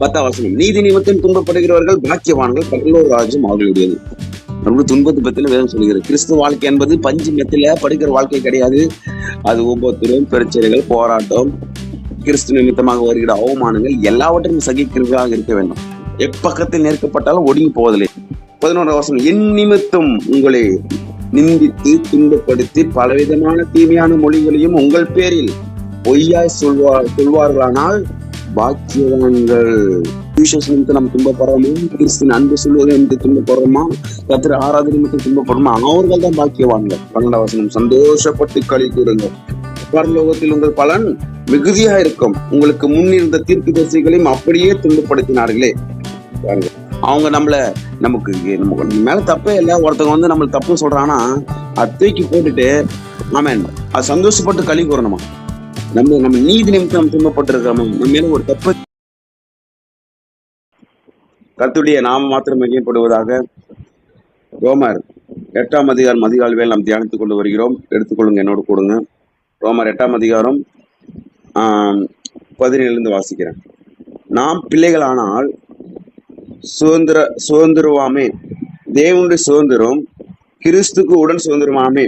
பத்தாம் வசனம். நீதி நிமித்தம் துன்பப்படுகிறவர்கள் பாக்கியவான்கள் பரலோக ராஜ்யம் அவர்களுடையது நம்ம துன்பத்தை பத்தில வேதம் சொல்லுகிறது கிறிஸ்துவ வாழ்க்கை என்பது பஞ்சு மெத்தில வாழ்க்கை கிடையாது. அது ஒவ்வொருத்தரும் பிரச்சனைகள் போராட்டம் கிறிஸ்து நிமித்தமாக வருகிற அவமானங்கள் எல்லாவற்றையும் சகிக்கிறவர்களாக இருக்க வேண்டும். எப்பக்கத்தில் நெருக்கப்பட்டாலும் ஒடுங்கி போவதில்லை. பதினோரு வருஷம் என் நிமித்தம் உங்களை நிந்தித்து துன்பப்படுத்தி பலவிதமான தீமையான மொழிகளையும் உங்கள் பேரில் பொய்யாய் சொல்வார் சொல்வார்களானால் பாக்கியவான்கள். விசேஷ நிமித்தம் நம்ம துன்பப்படுறோமா கிறிஸ்தின் அன்பு சொல்வது என்று துன்பப்படுறோமா கத்திர ஆராதனை நிமித்தம் துன்பப்படுறோமா அவர்கள் தான் பாக்கியவான்கள். பன்னெண்டாம் வசனம் சந்தோஷப்பட்டு களி கூறுங்கள். பரலோகத்தில் உங்கள் பலன் மிகுதியா இருக்கும். உங்களுக்கு முன்னிருந்த தீர்க்கு தரிசிகளையும் அப்படியே துன்பப்படுத்தினார்களே. அவங்க நம்மள நமக்கு நமக்கு நம்ம மேல தப்பே இல்லை. ஒருத்தவங்க வந்து நம்மளுக்கு தப்பு சொல்றான்னா அதை தூக்கி போட்டுட்டு ஆமேன். அது சந்தோஷப்பட்டு களி கூறணுமா? நம்ம நம்ம நீதி நிமித்தம் நம்ம நம்ம மேல ஒரு தப்பு. கத்துடைய நாம மாத்திரம் மையப்படுவதாக ரோமர் எட்டாம் அதிகாரம் அதிகால் நாம் தியானித்துக் கொண்டு வருகிறோம். எடுத்துக்கொள்ளுங்க என்னோடு கொடுங்க. ரோமர் எட்டாம் அதிகாரம் பதினேழுலேருந்து வாசிக்கிறேன். நாம் பிள்ளைகளானால் சுதந்திர சுதந்திரவாமே. தேவனுடைய சுதந்திரம் கிறிஸ்துக்கு உடன் சுதந்திரமாமே.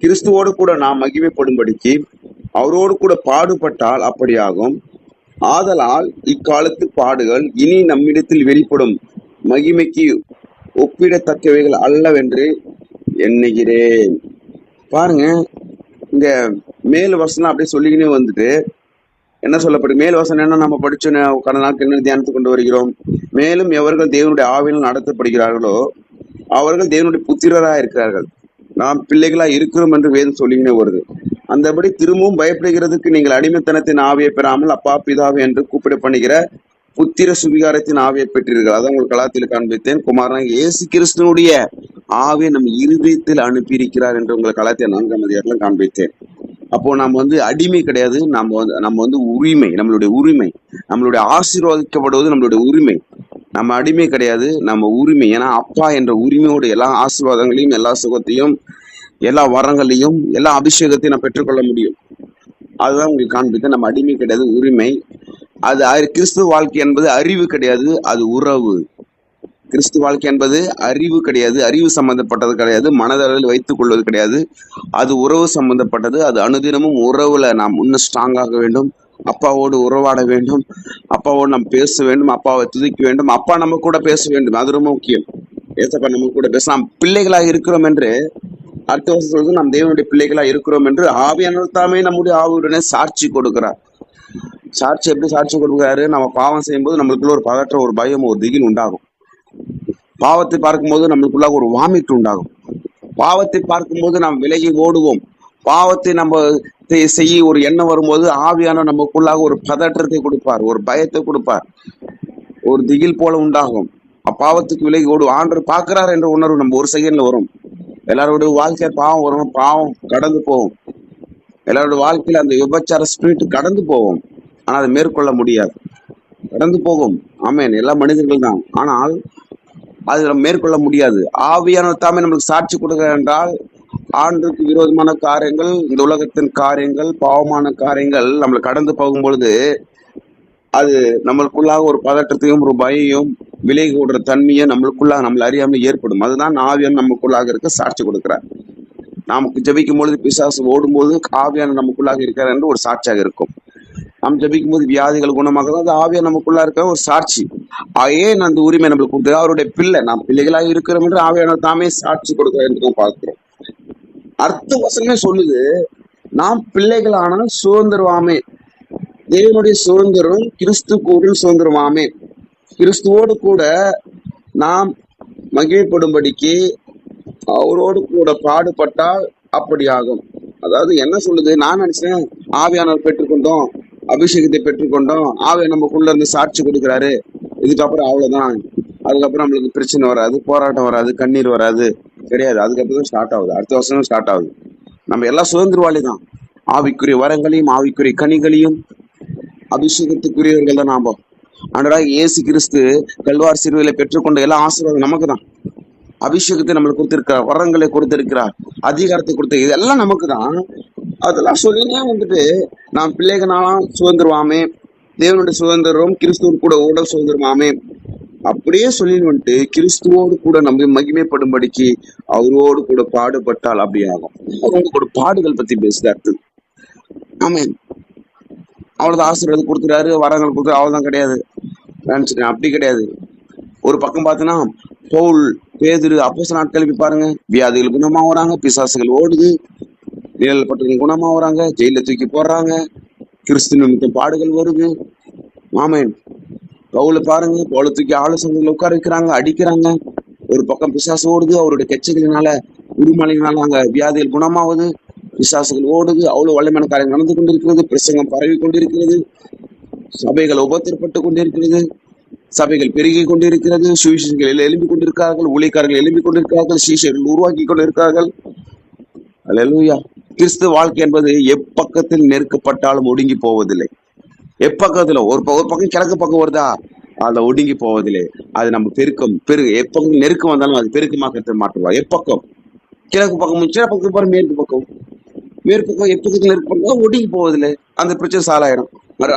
கிறிஸ்துவோடு கூட நாம் மகிமைப்படும்படிக்கு அவரோடு கூட பாடுபட்டால் அப்படியாகும். ஆதலால் இக்காலத்து பாடுகள் இனி நம்மிடத்தில் வெளிப்படும். மகிமைக்கு ஒப்பிடத்தக்கவைகள் அல்லவென்று எண்ணுகிறேன். பாருங்க இந்த மேல் வசனம் அப்படியே சொல்லிக்கினே வந்துட்டு என்ன சொல்லப்படும்? மேல் வசனம் என்ன நம்ம படிச்சு கடந்த நாட்கள் என்ன தியானித்துக் கொண்டு வருகிறோம். மேலும் எவர்கள் தேவனுடைய ஆவியில் நடத்தப்படுகிறார்களோ அவர்கள் தேவனுடைய புத்திரராக இருக்கிறார்கள் நாம் பிள்ளைகளா இருக்கிறோம் என்று வேதம் சொல்லிக்கினே வருது. அந்தபடி திரும்பவும் பயப்படுகிறதுக்கு நீங்கள் அடிமைத்தனத்தின் ஆவியை பெறாமல் அப்பா பிதாவே என்று கூப்பிட பண்ணுகிற புத்திர சுவிகாரத்தின் ஆவியை பெற்றீர்கள். அதான் உங்கள் கலாத்தில் காண்பித்தேன். குமாரன் இயேசு கிறிஸ்தனுடைய ஆவியை நம் இருதயத்தில் அனுப்பியிருக்கிறார் என்று உங்கள் கலாத்திய நான்காம் அதிகாரத்துல காண்பித்தேன். அப்போ நம்ம வந்து அடிமை கிடையாது. நம்ம வந்து நம்ம வந்து உரிமை நம்மளுடைய உரிமை நம்மளுடைய ஆசீர்வதிக்கப்படுவது நம்மளுடைய உரிமை. நம்ம அடிமை கிடையாது. நம்ம உரிமை. ஏன்னா அப்பா என்ற உரிமையோட எல்லா ஆசீர்வாதங்களையும் எல்லா சுகத்தையும் எல்லா வரங்களையும் எல்லா அபிஷேகத்தையும் நான் பெற்றுக்கொள்ள முடியும். அதுதான் உங்களுக்கு காண்பித்து நம்ம அடிமை கிடையாது உரிமை. அது கிறிஸ்துவ வாழ்க்கை என்பது அறிவு கிடையாது அது உறவு. கிறிஸ்து வாழ்க்கை என்பது அறிவு கிடையாது அறிவு சம்பந்தப்பட்டது கிடையாது மனதளவில் வைத்துக் கொள்வது கிடையாது. அது உறவு சம்பந்தப்பட்டது அது அனுதினமும் உறவுல நாம் இன்னும் ஸ்ட்ராங்காக வேண்டும் அப்பாவோடு உறவாட வேண்டும் அப்பாவோடு நாம் பேச வேண்டும் அப்பாவை துதிக்க வேண்டும் அப்பா நம்ம கூட பேச வேண்டும் அது ரொம்ப முக்கியம். ஏசப்பா நம்ம கூட பேச நாம் பிள்ளைகளாக இருக்கிறோம் என்று அடுத்த வருஷம் சொல்றது நாம் தேவனுடைய பிள்ளைகளா இருக்கிறோம் என்று ஆவியானவர் தாமே நம்முடைய ஆவியுடனே சாட்சி கொடுக்கிறார். சாட்சி எப்படி சாட்சி கொடுக்குறாரு? நம்ம பாவம் செய்யும்போது நம்மளுக்குள்ள ஒரு பதற்றம் ஒரு பயம் ஒரு திகில் உண்டாகும். பாவத்தை பார்க்கும்போது நம்மளுக்குள்ளாக ஒரு வாமிட் உண்டாகும். பாவத்தை பார்க்கும்போது நாம் விலகி ஓடுவோம். பாவத்தை நம்ம செய்ய ஒரு எண்ணம் வரும்போது ஆவியான நமக்குள்ளாக ஒரு பதற்றத்தை கொடுப்பார் ஒரு பயத்தை கொடுப்பார். ஒரு திகில் போல உண்டாகும். அப்பாவத்துக்கு விலகி ஓடும் ஆண்டவர் பார்க்கிறார் என்ற உணர்வு நம்ம ஒரு செகண்ட்ல வரும். எல்லாரோட வாழ்க்கை பாவம் வரும் பாவம் கடந்து போகும். எல்லாரோட வாழ்க்கையில அந்த விபச்சார ஸ்பிரிட் கடந்து போகும். ஆனால் அதை மேற்கொள்ள முடியாது. கடந்து போகும். ஆமேன். எல்லா மனிதர்கள் தான். ஆனால் அது நம்ம மேற்கொள்ள முடியாது. ஆவியானவர் தாமே நம்மளுக்கு சாட்சி கொடுக்க என்றால் ஆண்டுக்கு விரோதமான காரியங்கள் இந்த உலகத்தின் காரியங்கள் பாவமான காரியங்கள் நம்மளை கடந்து போகும் பொழுது அது நம்மளுக்குள்ளாக ஒரு பதற்றத்தையும் ஒரு பயம் விலை கூடுற தன்மையை நம்மளுக்குள்ளாக நம்மள அறியாமல் ஏற்படும். அதுதான் ஆவியான் நமக்குள்ளாக இருக்க சாட்சி கொடுக்கிறார். நமக்கு ஜபிக்கும் பொழுது பிசாசு ஓடும்போது ஆவியான நமக்குள்ளாக இருக்கிறார் என்று ஒரு சாட்சியாக இருக்கும். நாம் ஜபிக்கும் போது வியாதிகள் குணமாக அது ஆவியா நமக்குள்ளா இருக்க ஒரு சாட்சி. ஏன் அந்த உரிமை நம்மளுக்கு கொடுத்தது? அவருடைய பிள்ளை. நாம் பிள்ளைகளாக இருக்கிறோம் என்று ஆவியான தாமே சாட்சி கொடுக்கிறார் என்று நாம் பார்க்கிறோம். அர்த்த வசனமே சொல்லுது நாம் பிள்ளைகளான சுதந்திரவாமை தேவனுடைய சுதந்திரம் கிறிஸ்து கூட சுதந்திரமாமே. கிறிஸ்துவோடு கூட நாம் மகிழ்ப்படும்படிக்கு அவரோடு கூட பாடுபட்டால் அப்படி ஆகும் அதாவது என்ன சொல்லுது? நான் நினைச்சேன் ஆவியானவர் பெற்றுக்கொண்டோம் அபிஷேகத்தை பெற்றுக்கொண்டோம் ஆவிய நமக்குள்ள இருந்து சாட்சி கொடுக்கிறாரு. இதுக்கப்புறம் அவ்வளவுதான். அதுக்கப்புறம் நம்மளுக்கு பிரச்சனை வராது போராட்டம் வராது கண்ணீர் வராது. கிடையாது அதுக்கப்புறம் தான் ஸ்டார்ட் ஆகுது. அடுத்த வருஷம் ஸ்டார்ட் ஆகுது. நம்ம எல்லாம் சுதந்திரவாளி தான் ஆவிக்குரிய வரங்களையும் ஆவிக்குரிய கனிகளையும் அபிஷேகத்துக்குரியவர்கள் தான் நாம. ஆண்டவராக இயேசு கிறிஸ்து கல்வார் சிறுவையில பெற்றுக்கொண்ட எல்லா ஆசீர்வாதம் நமக்கு தான் அபிஷேகத்தை நம்மளுக்கு கொடுத்திருக்கிறார் வரங்களை கொடுத்திருக்கிறார் அதிகாரத்தை கொடுத்து இதெல்லாம் நமக்கு தான் அதெல்லாம் சொல்லினே வந்துட்டு நாம் பிள்ளைகளாம் சுதந்திரமாமே தேவனுடைய சுதந்திரம் கிறிஸ்துவோடு கூட உடல் சுதந்திரமாமே. அப்படியே சொல்லிட்டு வந்துட்டு கிறிஸ்துவோடு கூட நம்ம மகிமைப்படும்படிக்கு அவரோடு கூட பாடுபட்டால் அப்படி ஆகும். அவங்க கூட பாடுகள் பத்தி பேசுது அடுத்தது அவ்வளோதான் ஆசீர்வாதம் கொடுக்குறாரு வரங்கள் கொடுக்குறாரு அவ்வளோதான் கிடையாது. நினச்சிட்டேன் அப்படி கிடையாது. ஒரு பக்கம் பார்த்தோன்னா பவுல் பேதுரு அப்போஸ் நாட்கள் பாருங்க. வியாதிகள் குணமாக வராங்க பிசாசுகள் ஓடுது. நிழல் குணமாக வராங்க ஜெயிலை தூக்கி போடுறாங்க. கிறிஸ்து நிமித்தம் பாடுகள் வருது. மாமேன் பவுல பாருங்க பவுல தூக்கி ஆலோசனைகள் உட்கார வைக்கிறாங்க அடிக்கிறாங்க. ஒரு பக்கம் பிசாசு ஓடுது அவருடைய கெச்சைகளினால உருமலையினால அங்க வியாதிகள் குணமாகுது. விசாசங்கள் ஓடுது அவ்வளவு வல்லமையான காரியம் நடந்து கொண்டிருக்கிறது பிரசங்கம் பரவி கொண்டிருக்கிறது சபைகள் உபத்திரப்பட்டு கொண்டிருக்கிறது சபைகள் பெருகி கொண்டிருக்கிறது சுவிசேஷங்கள் எழும்பிக் கொண்டிருக்கிறார்கள் ஊழியக்காரர்கள் எழும்பிக் கொண்டிருக்கிறார்கள் சீசர்கள் உருவாக்கி கொண்டிருக்கிறார்கள். அல்லேலூயா கிறிஸ்து வாழ்க்கை என்பது எப்பக்கத்தில் நெருக்கப்பட்டாலும் ஒடுங்கி போவதில்லை. எப்பக்கத்துல ஒரு ஒரு பக்கம் கிழக்கு பக்கம் வருதா அதை ஒடுங்கி போவதில்லை. அது நம்ம பெருக்கம் பெரு எப்பக்கம் நெருக்கம் வந்தாலும் அது பெருக்கமாக மாற்றுவா எப்பக்கம்? கிழக்கு பக்கம் சில பக்கம் பாரு மேற்கு பக்கம். மேற்கு பக்கம் எப்பக்கத்தில் நெருக்கம் ஒடுங்கி போவதில்ல. அந்த பிரச்சனை சாலாயிடும்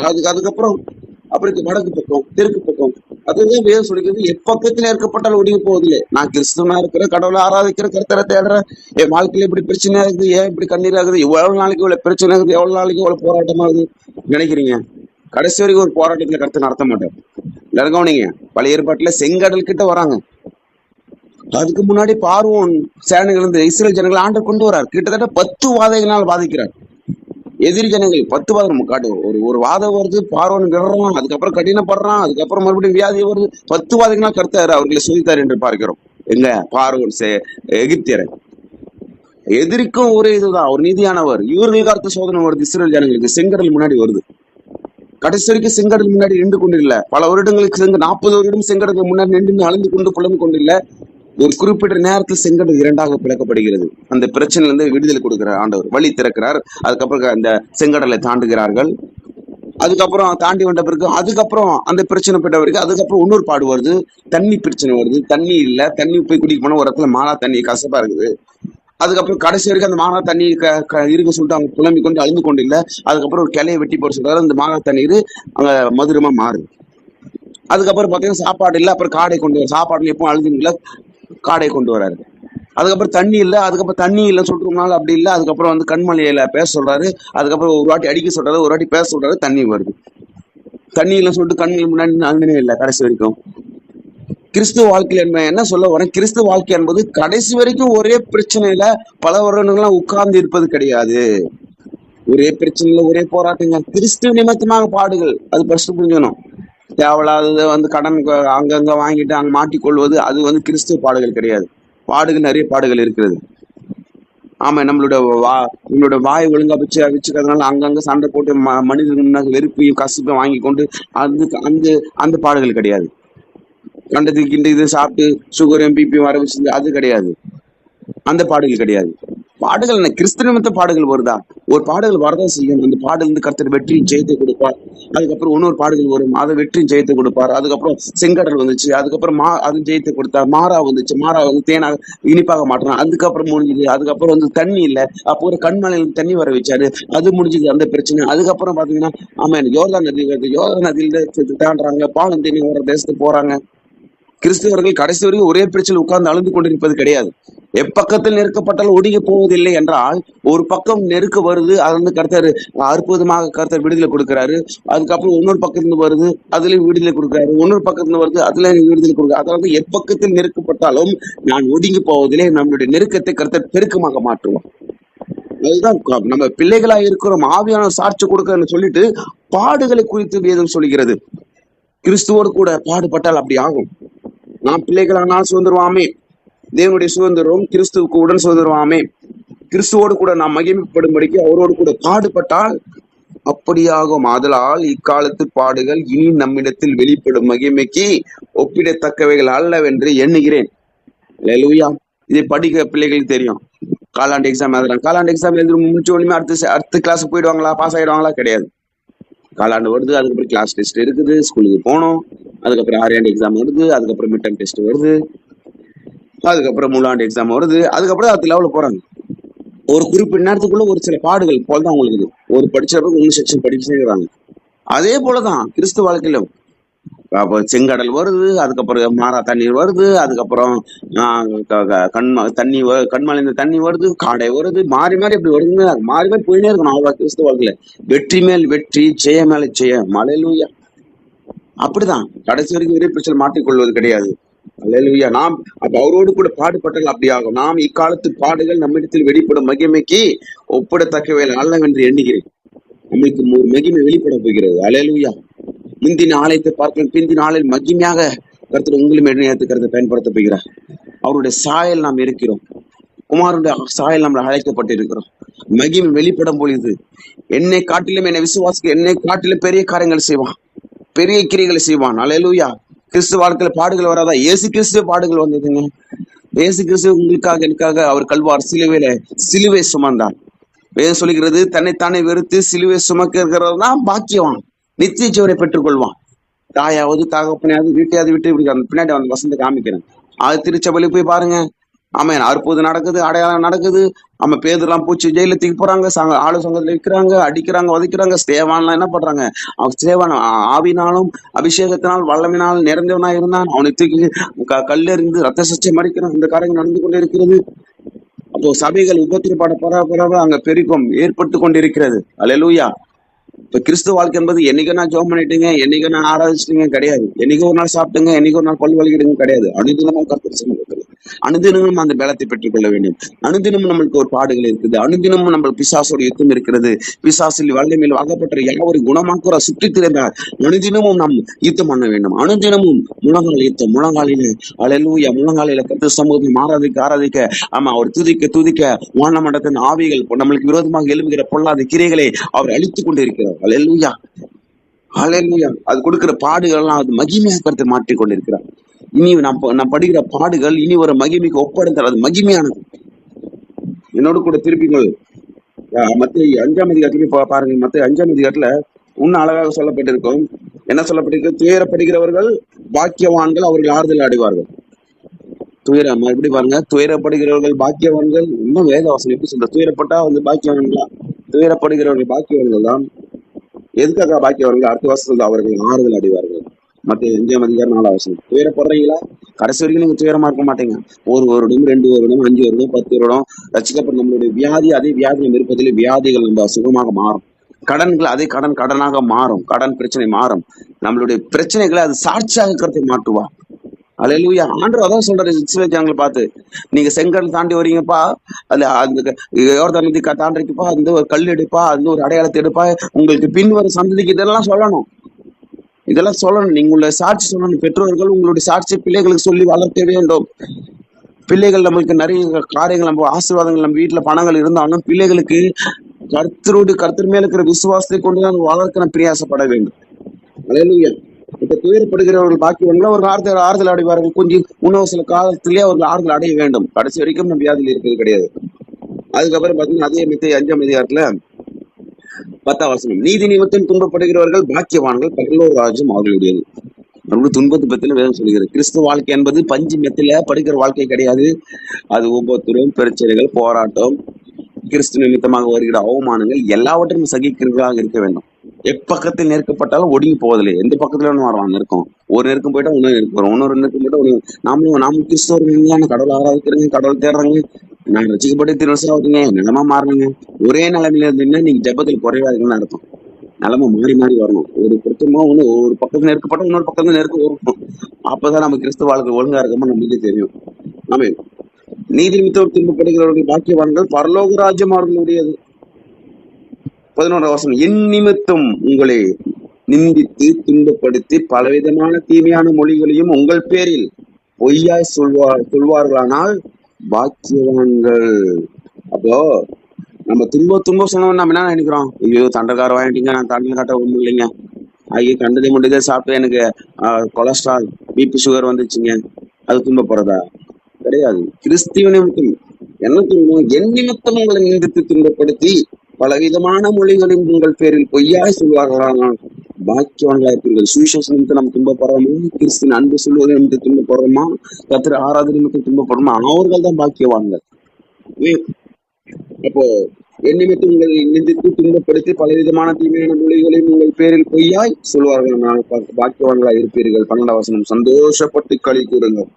அதுக்கு அதுக்கப்புறம் அப்புறம் வடக்கு பக்கம் தெற்கு பக்கம் அதுதான் வேறு சொல்லிக்கிறது. எப்பக்கத்தில் ஏற்கப்பட்டாலும் ஒடுங்கி போவதில்லை. நான் கிறிஸ்துவனா இருக்கிறேன் கடவுளை ஆராதிக்கிற கருத்தரை தேடுற என் வாழ்க்கையில இப்படி பிரச்சனை ஆகுது ஏன் இப்படி கண்ணீர் ஆகுது எவ்வளவு நாளைக்கு இவ்வளவு பிரச்சனை ஆகுது எவ்வளவு நாளைக்கு இவ்வளவு போராட்டம் ஆகுது நினைக்கிறீங்க? கடைசி வரைக்கும் ஒரு போராட்டத்துல கருத்தை நடத்த மாட்டேன் எல்லாரும் கவனிங்க. பழைய ஏற்பாட்டுல செங்கடல் கிட்ட வராங்க. அதுக்கு முன்னாடி பார்வோன் சேனைகள் இருந்து இஸ்ரேல் ஜனங்களை ஆண்டு கொண்டு வரார் கிட்டத்தட்ட பத்து வாதைகளால் பாதிக்கிறார் எதிரி ஜனங்கள் பத்து வாதம் நம்ம காட்டு ஒரு ஒரு வாதம் வருது பார்வன் விடுறான் அதுக்கப்புறம் கடினப்படுறான் அதுக்கப்புறம் மறுபடியும் வியாதி வருது. பத்து வாதங்களால் கருத்தாரு அவர்களை சோதித்தார் என்று பார்க்கிறோம். எங்க? பார்வன் சே எகிப்தியரை. எதிரிக்கும் ஒரே இதுதான் ஒரு நீதியானவர். இவர்களுக்கு அடுத்த சோதனை வருது இஸ்ரேல் ஜனங்களுக்கு. செங்கடல் முன்னாடி வருது. கடைசி வரைக்கும் செங்கடல் முன்னாடி நின்று கொண்டில்ல பல வருடங்களுக்கு செங்க நாற்பது வருடம் செங்கடலுக்கு முன்னாடி நின்று அளந்து கொண்டு புலம்பு கொண்டில்ல ஒரு குறிப்பிட்ட நேரத்தில் செங்கடல் இரண்டாக பிளக்கப்படுகிறது. அந்த பிரச்சனையில இருந்து விடுதலை கொடுக்கிறார் ஆண்டவர் வழி திறக்கிறார். அதுக்கப்புறம் அந்த செங்கடலை தாண்டுகிறார்கள். அதுக்கப்புறம் தாண்டி வந்த பிறகு அதுக்கப்புறம் அந்த பிரச்சனை பெற்ற அதுக்கப்புறம் இன்னொரு பாடு வருது. தண்ணி பிரச்சனை வருது. தண்ணி இல்ல. தண்ணி போய் குடிக்க போனா ஒரு இடத்துல மாலா தண்ணி கசப்பா இருக்குது. அதுக்கப்புறம் கடைசி வரைக்கும் அந்த மாங்கா தண்ணி க க- இருக்க சொல்லிட்டு அவங்க புலம்பி கொண்டு அழுந்து கொண்டு இல்ல. அதுக்கப்புறம் ஒரு கிளையை வெட்டி போட சொல்றாரு. அந்த மாங்கா தண்ணீர் அங்க மதுரமா மாறுது அதுக்கப்புறம் பாத்தீங்கன்னா சாப்பாடு இல்லை. அப்புறம் காடை கொண்டு வர சாப்பாடு எப்பவும் அழுதுங்களா காடை கொண்டு வராரு. அதுக்கப்புறம் தண்ணி இல்லை அதுக்கப்புறம் தண்ணி இல்லைன்னு சொல்லிட்டு நாள் அப்படி இல்லை அதுக்கப்புறம் வந்து கண்மலையில பேச சொல்றாரு அதுக்கப்புறம் ஒரு வாட்டி அடிக்க சொல்றாரு ஒரு வாட்டி பேச சொல்றாரு தண்ணி வருது. தண்ணி இல்லைன்னு சொல்லிட்டு கண்ணில் முன்னாடி அழுந்தனே இல்லை கடைசி வரைக்கும். கிறிஸ்துவ வாழ்க்கை என்ப என்ன சொல்ல வரேன்? கிறிஸ்துவ வாழ்க்கை என்பது கடைசி வரைக்கும் ஒரே பிரச்சனையில பல வருடங்கள்லாம் உட்கார்ந்து இருப்பது கிடையாது. ஒரே பிரச்சனையில ஒரே போராட்டங்கள். கிறிஸ்துவ நிமித்தமாக பாடுகள். அது ஃபர்ஸ்ட் புரிஞ்சணும் தேவையில்லாதது வந்து கடன் அங்கங்கே வாங்கிட்டு அங்கே மாட்டிக்கொள்வது அது வந்து கிறிஸ்துவ பாடுகள் கிடையாது. பாடுகள் நிறைய பாடுகள் இருக்கிறது. ஆமாம் நம்மளோட வா நம்மளோட வாய் ஒழுங்கா வச்சு வச்சுக்கிறதுனால அங்கங்கே சண்டை போட்டு ம மனிதர்கள் வெறுப்பையும் கசிப்பையும் வாங்கி கொண்டு அந்த அந்த அந்த பாடுகள் கிடையாது. கண்டதுக்கு கிண்டு இது சாப்பிட்டு சுகரும் பிபியும் வர வச்சு அது கிடையாது. அந்த பாடுகள் கிடையாது. பாடுகள் என்ன? கிறிஸ்து நிமித்த பாடுகள் வருதா? ஒரு பாடுகள் வரதான் செய்யும். அந்த பாடல் இருந்து கர்த்தர் வெற்றியும் ஜெயத்தை கொடுப்பார். அதுக்கப்புறம் இன்னொரு பாடுகள் வரும். அதை வெற்றியும் ஜெயத்தை கொடுப்பார். அதுக்கப்புறம் செங்கடல் வந்துச்சு. அதுக்கப்புறம் மா அது ஜெயத்தை கொடுத்தார். மாறா வந்துச்சு. மாறா வந்து தேனாக இனிப்பாக மாற்றணும் அதுக்கப்புறம் முடிஞ்சுது. அதுக்கப்புறம் வந்து தண்ணி இல்லை. அப்போ ஒரு கண்மலையில தண்ணி வர வச்சாரு. அது முடிஞ்சது அந்த பிரச்சனை. அதுக்கப்புறம் பாத்தீங்கன்னா ஆமா யோகா நதி வருது யோர்தா நதியில தாண்டுறாங்க. பாலம் தண்ணி வர தேசத்துக்கு போறாங்க. கிறிஸ்தவர்கள் கடைசி வரைக்கும் ஒரே பிரச்சனை உட்கார்ந்து அழுந்து கொண்டிருப்பது கிடையாது. எப்பக்கத்தில் நெருக்கப்பட்டால் ஒடுங்கி போவதில்லை என்றால் ஒரு பக்கம் நெருக்க வருது அது வந்து கருத்தர் அற்புதமாக கருத்தர் விடுதலை கொடுக்கிறாரு. அதுக்கப்புறம் இன்னொரு பக்கத்துல வருது அதுலயும் விடுதலை கொடுக்கிறாரு. இன்னொரு பக்கத்துல வருது அதுல விடுதலை கொடுக்குறாரு. அதாவது எப்பக்கத்தில் நெருக்கப்பட்டாலும் நான் ஒடுங்கி போவதிலே நம்மளுடைய நெருக்கத்தை கருத்தர் பெருக்கமாக மாற்றுவோம் அதுதான் நம்ம பிள்ளைகளா இருக்கிறோம் ஆவியான சாட்சி கொடுக்கன்னு சொல்லிட்டு பாடுகளை குறித்து வேதம் சொல்கிறது கிறிஸ்துவோடு கூட பாடுபட்டால் அப்படி ஆகும். நாம் பிள்ளைகளானால் சுதந்திரவாமே. தேவனுடைய சுதந்திரம் கிறிஸ்துவுக்கு உடன் சுதந்திரவாமே. கிறிஸ்துவோடு கூட நாம் மகிமைப்படும்படிக்கு அவரோடு கூட பாடுபட்டால் அப்படியாகும். ஆதலால் இக்காலத்து பாடுகள் இனி நம்மிடத்தில் வெளிப்படும் மகிமைக்கு ஒப்பிடத்தக்கவைகள் அல்லவென்று எண்ணுகிறேன். அல்லேலூயா இதை படிக்கிற பிள்ளைகளுக்கு தெரியும். காலாண்டு எக்ஸாம் எழுதுறாங்க. காலாண்டு எக்ஸாம் எழுதி முடிச்ச உடனே அடுத்த அடுத்த கிளாஸ் போயிடுவாங்களா? பாஸ் ஆயிடுவாங்களா? கிடையாது. காலாண்டு வருது அதுக்கப்புறம் கிளாஸ் டெஸ்ட் இருக்குது ஸ்கூலுக்கு போகணும் அதுக்கப்புறம் ஆரியாண்டு எக்ஸாம் வருது அதுக்கப்புறம் மிட் டர்ம் டெஸ்ட் வருது. அதுக்கப்புறம் மூணாண்டு எக்ஸாம் வருது அதுக்கப்புறம் அது லெவலில் போகிறாங்க ஒரு குறிப்பிட்ட நேரத்துக்குள்ள ஒரு சில பாடுகள் போல தான் அவங்களுக்கு ஒரு படிச்ச பிறகு இன்னும் செக்ஷன் படிச்சு அதே போல தான் கிறிஸ்து வாழ்க்கையிலும் அப்போ செங்கடல் வருது அதுக்கப்புறம் மாறா தண்ணீர் வருது அதுக்கப்புறம் கண்ம தண்ணி கண்மலைந்த தண்ணி வருது காடை வருது மாறி மாறி இப்படி வருதுங்க மாறி மாறி போயினே இருக்கணும் அவ்வளோ கிறிஸ்து வாழ்க்கையில. வெற்றி மேல் வெற்றி ஜெய மேல ஜெய மலையிலூயா அப்படிதான். கடைசி வரைக்கும் விரைப்பிச்சல் மாட்டிக்கொள்வது கிடையாது. அல்லேலூயா நாம் அப்ப அவரோடு கூட பாடுபட்டால் அப்படி ஆகும். நாம் இக்காலத்து பாடுகள் நம்மிடத்தில் வெளிப்படும் மகிமைக்கு ஒப்பிடத்தக்கவை அல்லவென்று எண்ணுகிறேன். நம்மளுக்கு மகிமை வெளிப்பட போகிறது. அலையலுயா முந்தின ஆலயத்தை பார்க்கலாம் பிந்தின ஆலயம் மகிமையாக கருத்து உங்களும் எண்ணெயத்து பயன்படுத்த போகிறார். அவருடைய சாயல் நாம் இருக்கிறோம். குமாருடைய சாயல் நம்ம அழைக்கப்பட்டிருக்கிறோம். மகிமை வெளிப்படும் பொழுது என்னை காட்டிலும் என்னை விசுவாசிக்க என்னை காட்டிலும் பெரிய காரியங்கள் செய்வான். பெரிய கிரிகளை செய்வான். அலையலூயா கிறிஸ்து வாழ்க்கையில பாடுகள் வராதா? ஏசு கிறிஸ்துவ பாடுகள் வந்ததுங்க. ஏசு கிறிஸ்து உங்களுக்காக எனக்காக அவர் கல்வார் சிலுவையில சிலுவை சுமந்தார். வேதம் சொல்லுகிறது தன்னைத்தானே வெறுத்து சிலுவை சுமக்கிறவர் தான் பாக்கியவான். நித்திய ஜீவனை பெற்றுக்கொள்வான். தாயாவது தகப்பனையாவது வீட்டையாவது விட்டு இப்படி அந்த பின்னாடி அந்த வசந்த காமிக்கிறேன். அது திருச்சபையில போய் பாருங்க. ஆமா அற்புதம் நடக்குது அடையாளம் நடக்குது. நம்ம பேதெல்லாம் பூச்சி ஜெயில தூக்கி போறாங்க சங்க ஆளு சங்கத்துல விற்கிறாங்க அடிக்கிறாங்க உதைக்கிறாங்க சேவான்லாம் என்ன பண்றாங்க? அவன் சேவான் ஆவினாலும் அபிஷேகத்தினால் வல்லமினால் நிறைந்தவனா இருந்தான். அவனை தூக்கி க- கல்லெறிந்து ரத்த சச்சை மறிக்கிறான் இந்த காரியங்கள் நடந்து கொண்டே இருக்கிறது. அப்போ சபைகள் உபத்திரப்பட பரவ பரவ அங்க பெருக்கம் ஏற்பட்டு கொண்டிருக்கிறது. அலையலூயா இப்ப கிறிஸ்துவ வாழ்க்கை என்பது என்னைக்கு நான் ஜோம் பண்ணிட்டீங்க என்னைக்கு நான் ஆராதிச்சிட்டீங்க கிடையாது. என்னைக்கு ஒரு நாள் சாப்பிட்டுங்க என்னைக்கு ஒரு நாள் பல் வலிக்கிடுங்க கிடையாது. அனுதினமும் கருத்து சமூகத்தில் அனுதினமும் அந்த பலத்தை பெற்றுக்கொள்ள வேண்டும். அனுதினமும் நம்மளுக்கு ஒரு பாடுகள் இருக்குது. அனுதினமும் நம்ம பிசாசோட யுத்தம் இருக்கிறது. பிசாசில் வல்லமையில் வாங்கப்பட்ட யாவரும் குணமாக்குற சுற்றி திறந்தார் அனுதினமும் நாம் யுத்தம் பண்ண வேண்டும். அனுதினமும் முழங்கால் யுத்தம். முழங்காலில அலையூயா முழங்காலில கருத்து சமூகம் ஆராதிக்க ஆராதிக்க ஆமா அவர் துதிக்க துதிக்க வானமண்டத்தின் ஆவிகள் நம்மளுக்கு விரோதமாக எழும்புகிற பொல்லாத கிரைகளை அவர் அழித்துக் கொண்டிருக்கிறார் அலையூயா அலையூயா அது கொடுக்கிற பாடுகள் எல்லாம் அது மகிமையாக கருத்து மாற்றிக் கொண்டிருக்கிறார் இனி நான் நான் படுகிற பாடுகள் இனி ஒரு மகிமைக்கு ஒப்படைத்தால் அது மகிமையானது. என்னோடு கூட திருப்பிங்கள் மத்திய அஞ்சாம் அதிகாரத்திலே பாருங்க. மத்திய அஞ்சாம் அதிகாரத்துல இன்னும் அழகாக சொல்லப்பட்டிருக்கும். என்ன சொல்லப்பட்டிருக்கு துயரப்படுகிறவர்கள் பாக்கியவான்கள் அவர்கள் ஆறுதல் அடைவார்கள் துயரம்? எப்படி பாருங்க. துயரப்படுகிறவர்கள் பாக்கியவான்கள் இன்னும் வேதவாசனம் எப்படி சொல்ற துயரப்பட்டா வந்து பாக்கியவான்களா? துயரப்படுகிறவர்கள் பாக்கியவான்கள் தான். எதுக்காக பாக்கியவர்கள் அடுத்த வருஷத்துல அவர்கள் ஆறுதல் அடைவார்கள்? மத்திய அஞ்சாம் அதிகாரம் நாலாம் வசனம். துயரப்படுறீங்களா கடைசி வரைக்கும் நீங்க துயரமா இருக்க மாட்டீங்க. ஒரு வருடம் ரெண்டு வருடம் அஞ்சு வருடம் பத்து வருடம் ரசிக்கப்பட்ட நம்மளுடைய வியாதி அதே வியாதி நம்ம இருப்பதிலே வியாதிகள் நம்ம சுகமாக மாறும். கடன்கள் அதே கடன் கடனாக மாறும். கடன் பிரச்சனை மாறும். நம்மளுடைய பிரச்சனைகளை அது சாட்சியாக கருத்தை மாற்றுவா. அலையிலூயா ஆண்டர் அதான் சொல்றாரு இஸ்ரேல் பார்த்து. நீங்க செங்கல் தாண்டி வரீங்கப்பா அதுல அந்த யோர்தான் தாண்டிக்குப்பா அந்த ஒரு கல் எடுப்பா அந்த ஒரு அடையாளத்தை எடுப்பா உங்களுக்கு பின் வர சந்ததிக்கு இதெல்லாம் சொல்லணும். இதெல்லாம் சொல்லணும். நீங்க உள்ள சாட்சி சொல்லணும். பெற்றோர்கள் உங்களுடைய சாட்சி பிள்ளைகளுக்கு சொல்லி வளர்க்க வேண்டும். பிள்ளைகள் நம்மளுக்கு நிறைய காரியங்கள் நம்ம ஆசீர்வாதங்கள் நம்ம வீட்டுல பணங்கள் இருந்தாலும் பிள்ளைகளுக்கு கர்த்தரோடு கர்த்தர் மேல இருக்கிற விசுவாசத்தை கொண்டு தான் வளர்க்க பிரியாசப்பட வேண்டும். அலையலூயா இப்ப துயரப்படுகிறவர்கள் பாக்கியவர்கள் ஒரு ஆறுதல் ஆறுதல் அடைவார்கள். கொஞ்சம் இன்னும் சில காலத்திலேயே அவர்கள் ஆறுதல் அடைய வேண்டும். கடைசி வரைக்கும் நம்ம வியாதியில் இருக்கிறது கிடையாது. அதுக்கப்புறம் பாத்தீங்கன்னா அதே மித்த அஞ்சாம் அதிகாரத்துல பத்தாம் வசனம். நீதி நிமித்தம் துன்பப்படுகிறவர்கள் பாக்கியவான்கள் கடலூர் ராஜ்யம் அவர்களுடையது. ரொம்ப துன்பத்தை பத்தில வேதம் சொல்கிறது. கிறிஸ்துவ வாழ்க்கை என்பது பஞ்சு மெத்தில படுக்கிற வாழ்க்கை கிடையாது. அது ஒவ்வொருத்தரும் பிரச்சனைகள் போராட்டம் கிறிஸ்து நிமித்தமாக வருகிற அவமானங்கள் எல்லாவற்றையும் சகிக்கிறதாக இருக்க வேண்டும். எப்பக்கத்தில் நெருக்கப்பட்டாலும் ஒடுங்கி போவதில்லை. எந்த பக்கத்துல வேணும் வரலாம் நெருக்கம் ஒரு நெருக்கம் போயிட்டா இன்னொரு நெருக்கம் வரும். இன்னொரு நெருக்கம் போயிட்டா ஒன்று நாமளும் நாம கிறிஸ்தவர்கள் கடவுள் ஆராதிக்கிறேங்க கடவுள் தேடுறாங்க நான் ரசிக்கப்பட்டு திருவசாவதுங்க நிலமா மாறணுங்க ஒரே நிலைமையில இருந்தீங்கன்னா நீங்க ஜெபத்தில் குறைவாதுங்கன்னு அர்த்தம். நிலமை மாறி மாறி வரணும். ஒரு பொருத்தமா ஒன்று ஒரு பக்கத்துல நெருக்கப்பட்டா இன்னொரு பக்கத்துல நெருக்கம் வரும். அப்பதான் நம்ம கிறிஸ்துவ வாழ்க்கை ஒழுங்கா இருக்கமா நம்மளுக்கே தெரியும். ஆமே நீதி நிமித்தம் துன்பப்படுகிறவர்கள் பாக்கியவான்கள் பரலோக ராஜ்யம் அவர்களுடையது பதினோரு வசனம் என் நிமித்தம் உங்களை நிந்தித்து துன்பப்படுத்தி பலவிதமான தீமையான மொழிகளையும் உங்கள் பேரில் பொய்யாய் சொல்வார் சொல்வார்களானால் பாக்கியவான்கள். அப்போ நம்ம துன்ப துன்ப சொன்னோம் நம்ம என்ன நினைக்கிறோம்? ஐயோ தண்டக்கார வாங்கிட்டீங்க நான் தண்டல் காட்ட ஒன்றும் இல்லைங்க ஐயோ கண்டதை முண்டதே சாப்பிட்டு எனக்கு ஆஹ், கொலஸ்ட்ரால் பிபி சுகர் வந்துச்சுங்க. அது துன்பப்படுறதா? கிடையாது. கிறிஸ்துவ நிமித்தம். என்ன துன்பம்? என் நிமித்தம் உங்களை நிந்தித்து துன்பப்படுத்தி பலவிதமான மொழிகளையும் உங்கள் பேரில் பொய்யாய் சொல்வார்களானால் பாக்கியவான்களா இருப்பீர்கள் சுவிசேஷ நிமித்தம் துன்பப்படுறோமா? கிறிஸ்தின் அன்பு சொல்வது நிமித்தம் துன்பப்படுறோமா? கத்திர ஆராதனை நிமித்தம் துன்பப்படுறோமா? அவர்கள் தான் பாக்கியவான்கள். அப்போ என் நிமித்தம் உங்களை நிந்தித்து துன்பப்படுத்தி பலவிதமான தீமையான மொழிகளையும் உங்கள் பேரில் பொய்யாய் சொல்வார்கள் நான் பாக்கியவான்களாய் இருப்பீர்கள் பன்னெண்டாம் வசனம் சந்தோஷப்பட்டு களி கூறுங்கள்.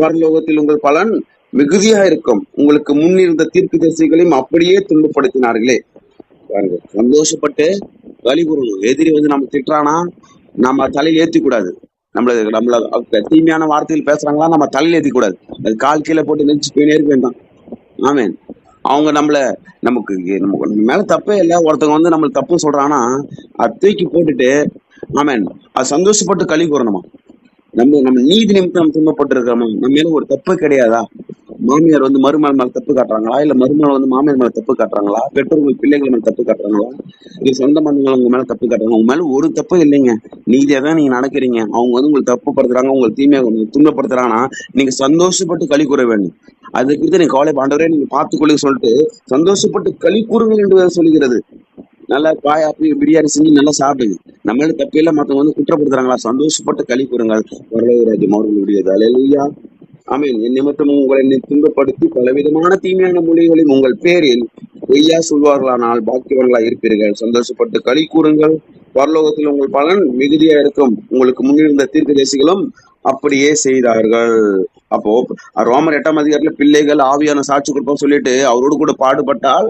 பரலோகத்தில் உங்கள் பலன் மிகுதியா இருக்கும் உங்களுக்கு முன்னிருந்த தீர்க்கு தரிசிகளையும் அப்படியே துன்பப்படுத்தினார்களே. சந்தோஷப்பட்டு வழி கூறணும். எதிரி வந்து நம்ம திட்டுறானா நம்ம தலையில ஏத்தி கூடாது நம்மள நம்மள தீமையான வார்த்தைகள் பேசுறாங்களா நம்ம தலையில ஏத்தி கூடாது அது கால் கீழே போட்டு நெஞ்சு போயினே இருக்க வேண்டாம் அவங்க நம்மள நமக்கு நமக்கு நம்ம மேல தப்பே இல்லை. ஒருத்தவங்க வந்து நம்மளுக்கு தப்பு சொல்றாங்கன்னா அதை தூக்கி போட்டுட்டு ஆமேன். அது சந்தோஷப்பட்டு கழி கூறணுமா? நம்ம நம்ம நீதி நிமித்தம் நம்ம துன்பப்பட்டு நம்ம மேல ஒரு தப்பு கிடையாதா? மாமியார் வந்து மருமகள் மேல தப்பு காட்டுறாங்களா? இல்ல மருமகள் வந்து மாமியார் மேல தப்பு காட்டுறாங்களா? பெற்றோர்கள் பிள்ளைகள் மேல தப்பு காட்டுறாங்களா? இல்ல சொந்த பந்தங்கள் உங்க மேல தப்பு காட்டுறாங்க உங்க மேல ஒரு தப்பு இல்லைங்க. நீதியா தான் நீங்க நடக்கிறீங்க. அவங்க வந்து உங்களுக்கு தப்பு படுத்துறாங்க உங்களுக்கு தீமையை உங்களுக்கு துன்பப்படுத்துறாங்கன்னா நீங்க சந்தோஷப்பட்டு கழி கூற வேண்டும். அது குறித்து நீங்க கவலை ஆண்டவரே நீங்க பார்த்துக்கொள்ளு சொல்லிட்டு சந்தோஷப்பட்டு கழி கூறுங்கள் என்று சொல்லுகிறது நல்லா பாய் அப்படி பிரியாணி செஞ்சு நல்லா சாப்பிடுங்க. நம்மளால தப்பையில மத்தவங்க வந்து குற்றப்படுத்துறாங்களா? சந்தோஷப்பட்டு கழி கூறுங்கள் வரலவராஜ்யம் அவர்களுடைய அலையா ஆமீன். என் நிமித்தமும் உங்களை துன்பப்படுத்தி பலவிதமான தீமையான மொழிகளையும் உங்கள் பேரில் பொய்யா சொல்வார்களானால் பாக்கியவர்களா இருப்பீர்கள். சந்தோஷப்பட்டு களி கூறுங்கள். பரலோகத்தில் உங்கள் பலன் மிகுதியா இருக்கும். உங்களுக்கு முன்னிருந்த தீர்க்கதரிசிகளும் அப்படியே செய்தார்கள். அப்போ ரோமர் எட்டாம் அதிகாரத்துல பிள்ளைகள் ஆவியான சாட்சி கொடுப்போம் சொல்லிட்டு அவரோடு கூட பாடுபட்டால்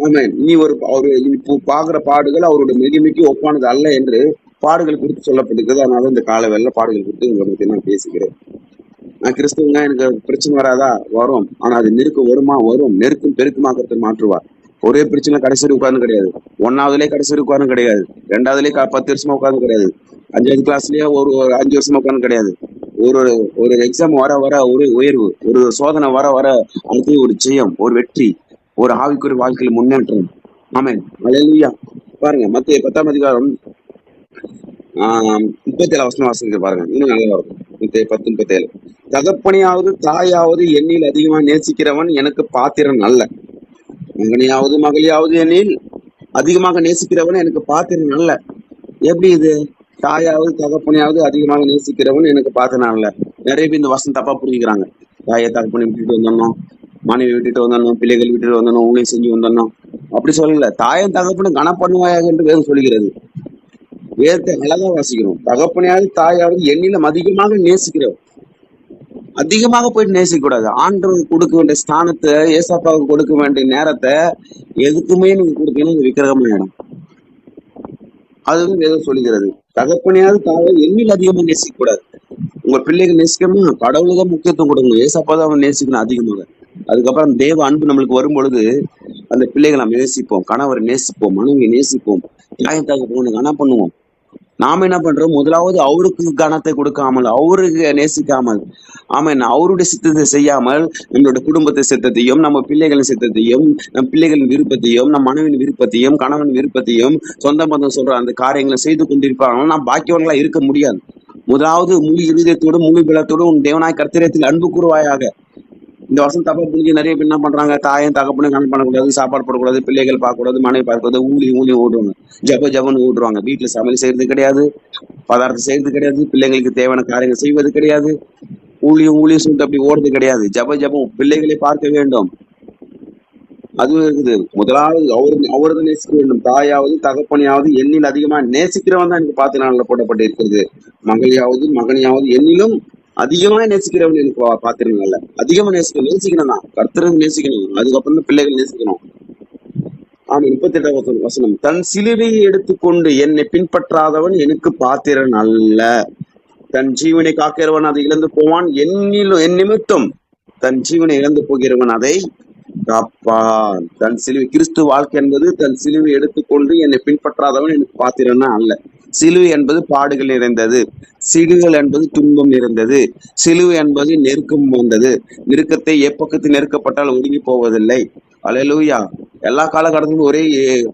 ஆமென். நீ ஒரு அவர் நீ இப்போ பாக்குற பாடுகள் அவருடைய மிகுமிக்கு ஒப்பானது அல்ல என்று பாடுகள் குறித்து சொல்லப்பட்டிருக்கிறது. அதனால இந்த கால வேலை பாடுகள் குறித்து உங்களை பத்தி நான் பேசுகிறேன் நான் கிறிஸ்துவங்க எனக்கு பிரச்சனை வராதா? வரும். ஆனா அது நெருக்கம் வருமா? வரும். நெருக்கம் பெருக்கமாக்கத்தை மாற்றுவார். ஒரே பிரச்சனை கடைசி வரை உட்கார்ந்து கிடையாது. ஒன்னாவதுலயே கடைசி வரை உட்கார்ந்து கிடையாது. ரெண்டாவதுலயே பத்து வருஷமா உட்கார்ந்து கிடையாது. அஞ்சாவது கிளாஸ்லயே ஒரு ஒரு அஞ்சு வருஷமா உட்கார்ந்து கிடையாது. ஒரு ஒரு எக்ஸாம் வர வர ஒரு உயர்வு. ஒரு சோதனை வர வர அடுத்து ஒரு ஜெயம் ஒரு வெற்றி. ஒரு ஆவிக்குரிய வாழ்க்கையில முன்னேற்றம். ஆமேன். அல்லேலூயா பாருங்க மத்திய பத்தாம் அதிகாரம் ஆஹ் முப்பத்தி ஏழு வசனம் வாசிக்க பாருங்க. இன்னும் நல்லா இருக்கும் முப்பத்தி பத்து முப்பத்தி ஏழு தகப்பனையாவது தாயாவது எண்ணில் அதிகமா நேசிக்கிறவன் எனக்கு பாத்திரம் நல்ல மகனையாவது மகளையாவது எண்ணில் அதிகமாக நேசிக்கிறவன் எனக்கு பாத்திரம் நல்ல எப்படி இது? தாயாவது தகப்பனையாவது அதிகமாக நேசிக்கிறவன் எனக்கு பாத்திரம் அல்ல. நிறைய பேர் இந்த வசனம் தப்பா புரிஞ்சுக்கிறாங்க. தாயை தகப்பனை விட்டுட்டு வந்தோம் மனைவி விட்டுட்டு வந்தனும் பிள்ளைகள் விட்டுட்டு வந்துடணும் உங்களையும் செஞ்சு வந்துடணும் அப்படி சொல்லல. தாயம் தகப்பனும் கனப்பண்ணுவாயாக என்று வேதம் சொல்லுகிறது. வேதத்தை அழகா வாசிக்கணும் தகப்பனையாவது தாயாவது எண்ணிலும் அதிகமாக நேசிக்கிறோம். அதிகமாக போயிட்டு நேசிக்க கூடாது கொடுக்க வேண்டிய ஸ்தானத்தை ஏசாப்பாவுக்கு கொடுக்க வேண்டிய நேரத்தை எதுக்குமே நீங்க கொடுத்தீங்கன்னா அது விக்கிரகமாயிடும் அது வந்து வேதம் சொல்லுகிறது. தகப்பனையாவது தாயை எண்ணில் அதிகமா நேசிக்க கூடாது உங்க பிள்ளைகள் நேசிக்கணும்னா கடவுளுக்கு முக்கியத்துவம் கொடுக்கணும். ஏசாப்பா தான் அவன் நேசிக்கணும் அதிகமாக. அதுக்கப்புறம் தேவ அன்பு நம்மளுக்கு வரும் பொழுது அந்த பிள்ளைகளை நம்ம நேசிப்போம் கணவரை நேசிப்போம் மனைவி நேசிப்போம் தாயம் தகப்பனுக்கு கன பண்ணுவோம். நாம என்ன பண்றோம்? முதலாவது அவருக்கு கனத்தை கொடுக்காமல் அவருக்கு நேசிக்காமல் ஆமாம் அவருடைய சித்தத்தை செய்யாமல் நம்மளுடைய குடும்பத்தை சித்தத்தையும் நம்ம பிள்ளைகளின் சித்தத்தையும் நம் பிள்ளைகளின் விருப்பத்தையும் நம் மனைவியின் விருப்பத்தையும் கணவன் விருப்பத்தையும் சொந்த பந்தம் சொல்ற அந்த காரியங்களை செய்து கொண்டிருப்பாங்க நாம் பாக்கியவர்களா இருக்க முடியாது. முதலாவது முழு இருதயத்தோடு முழு பலத்தோடு உன் தேவனாய் கர்த்தரியத்தில் அன்பு கூறுவாயாக. இந்த வருஷம் தப்பா புரிஞ்சு நிறைய பேர் என்ன பண்றாங்க? தாயும் தகப்பனும் கணக்கு பண்ணக்கூடாது சாப்பாடு போடக்கூடாது பிள்ளைகள் பார்க்கக்கூடாது மனைவி பார்க்கக்கூடாது ஊழி ஊழி ஓடுவாங்க. ஜப ஜபன்னு ஓடுவாங்க. வீட்டுல சமையல் செய்யறது கிடையாது பதார்த்தம் செய்யறது கிடையாது பிள்ளைங்களுக்கு தேவையான காரியங்கள் செய்வது கிடையாது ஊழியும் ஊழியும் சொல்லிட்டு அப்படி ஓடுறது கிடையாது. ஜப ஜபம் பிள்ளைகளை பார்க்க வேண்டும். அதுவும் இருக்குது. முதலாவது அவரு அவரது நேசிக்க வேண்டும். தாயாவது தகப்பனையாவது எண்ணில் அதிகமா நேசிக்கிறவன் தான் எனக்கு பார்த்து நாளில் போடப்பட்டு இருக்கிறது மகளையாவது மகனையாவது எண்ணிலும் அதிகமா நேசிக்கிறவன் எனக்கு பா- அதிகமா நேசிக்கணும் நேசிக்கணும் தான் கர்த்தரை நேசிக்கணும். அதுக்கப்புறம் தான் பிள்ளைகள் நேசிக்கணும். ஆமா முப்பத்தி எட்டாம் வசனம் வசனம். தன் சிலுவையை எடுத்துக்கொண்டு என்னை பின்பற்றாதவன் எனக்கு பாத்திரன் அல்ல. தன் ஜீவனை காக்கிறவன் அதை இழந்து போவான். என்னிலும் என் நிமித்தம் தன் ஜீவனை இழந்து போகிறவன் அதை காப்பான். தன் சிலுவை கிறிஸ்து வாழ்க்கை என்பது தன் சிலுவை எடுத்துக்கொண்டு என்னை பின்பற்றாதவன் எனக்கு பாத்திரன்னா அல்ல. சிலுவை என்பது பாடுகள் நிறைந்தது சிலுகள் என்பது துன்பம் நிறைந்தது சிலுவை என்பது நெருக்கம் வந்தது. நெருக்கத்தை எப்பக்கத்தில் நெருக்கப்பட்டால் ஒடுங்கி போவதில்லை. அலையலூயா. எல்லா காலகட்டத்திலும் ஒரே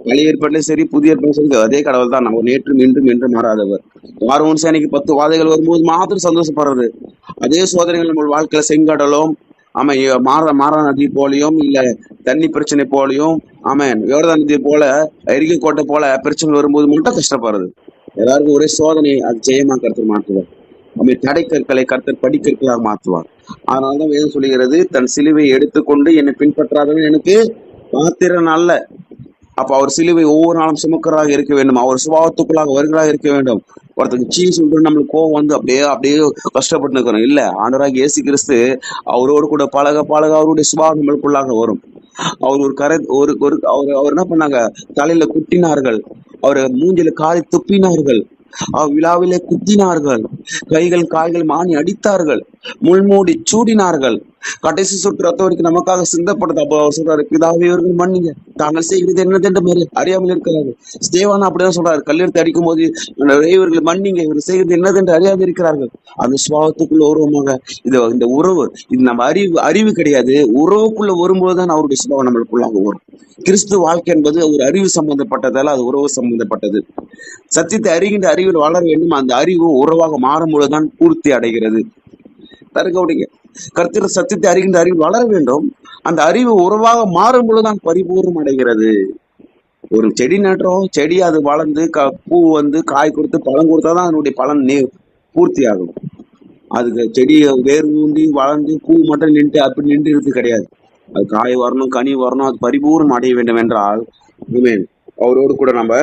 பழைய ஏற்பாட்டிலும் சரி புதிய ஏற்பாடு சரி அதே கடவுள் தான். நம்ம நேற்றும் இன்றும் என்று மாறாதவர். வாரவன் சேனைக்கு பத்து வாதைகள் வரும்போது மாத்திரம் சந்தோஷப்படுறது. அதே சோதனைகள் நம்ம வாழ்க்கையில செங்கடலும் ஆமாம் இ- மாற மாறா நதி போலையும் இல்ல தண்ணி பிரச்சனை போலையும் ஆமாம் யோர்தான் நதி போல எரிக்கை கோட்டை போல பிரச்சனை வரும்போது மட்டும் கஷ்டப்படுறது. எல்லாருக்கும் ஒரே சோதனை அது ஜெயமா கருத்து மாற்றுவார். நம்மை தடைக்கற்களை கர்த்தர் படிக்கற்களாக மாற்றுவார். அதனால்தான் வேதம் சொல்லுகிறது தன் சிலுவை எடுத்துக்கொண்டு என்னை பின்பற்றாதவன் எனக்கு பாத்திரன் அல்ல. அப்ப அவர் சிலுவை ஒவ்வொரு நாளும் சுமக்கராக இருக்க வேண்டும். அவர் சுபாவத்துக்குள்ளாக வருகிறாக இருக்க வேண்டும். ஒருத்தருக்கு சீ சொல்லிட்டு நம்மளுக்கு கோவம் வந்து அப்படியே அப்படியே கஷ்டப்பட்டு இருக்கிறோம். இல்ல ஆண்டராக இயேசு கிறிஸ்து அவரோடு கூட பழக பழக அவருடைய சுபாவம் நம்மளுக்குள்ளாக வரும். அவர் ஒரு கரை ஒரு ஒரு அவர் அவர் என்ன பண்ணாங்க? தலையில குட்டினார்கள். அவர் மூஞ்சில காலை துப்பினார்கள். அவ்விழாவிலே குத்தினார்கள். கைகள் கால்கள் மானி அடித்தார்கள். முள்மூடி சூடினார்கள். கடைசி சொட்டு ரத்த வரைக்கும் நமக்காக சிந்தப்படுது. அப்போ அவர் சொல்றாரு பிதாவே இவர்கள் மன்னிங்க. தாங்கள் செய்கிறது என்னதென்று மாதிரி அறியாமல் இருக்கிறார்கள். ஸ்தேவான் அப்படிதான் சொல்றாரு. கல்லெடுத்து அடிக்கும் போது இவர்கள் மன்னிங்க. இவர் செய்கிறது என்னதென்று அறியாது இருக்கிறார்கள். அந்த சுபாவத்துக்குள்ள உருவமாக இது இந்த உறவு இது நம்ம அறிவு அறிவு கிடையாது. உறவுக்குள்ள வரும்போதுதான் அவருடைய சுபாவம் நம்மளுக்குள்ளாக வரும். கிறிஸ்து வாழ்க்கை என்பது ஒரு அறிவு சம்பந்தப்பட்டதால அது உறவு சம்பந்தப்பட்டது. சத்தியத்தை அறிகின்ற அறிவில் வளர வேண்டும். அந்த அறிவு உறவாக மாறும் பொழுதுதான் பூர்த்தி அடைகிறது. தருங்கவுடைய கர்த்தர் சத்தியத்தை அறிகின்ற அறிவு வளர வேண்டும். அந்த அறிவு உறவாக மாறும் பொழுதுதான் பரிபூர்ணம் அடைகிறது. ஒரு செடி நடுறோம் செடி அது வளர்ந்து க பூ வந்து காய் கொடுத்து பழம் கொடுத்தாதான் அதனுடைய பலன் நே பூர்த்தி ஆகும் அதுக்கு செடியை வேர் ஊண்டி வளர்ந்து பூ மட்டும் நின்று அப்படி நின்றுறது கிடையாது. அது காய் வரணும் கனி வரணும் அது பரிபூர்ணம் அடைய வேண்டும் என்றால் ஆமென். அவரோடு கூட நம்ம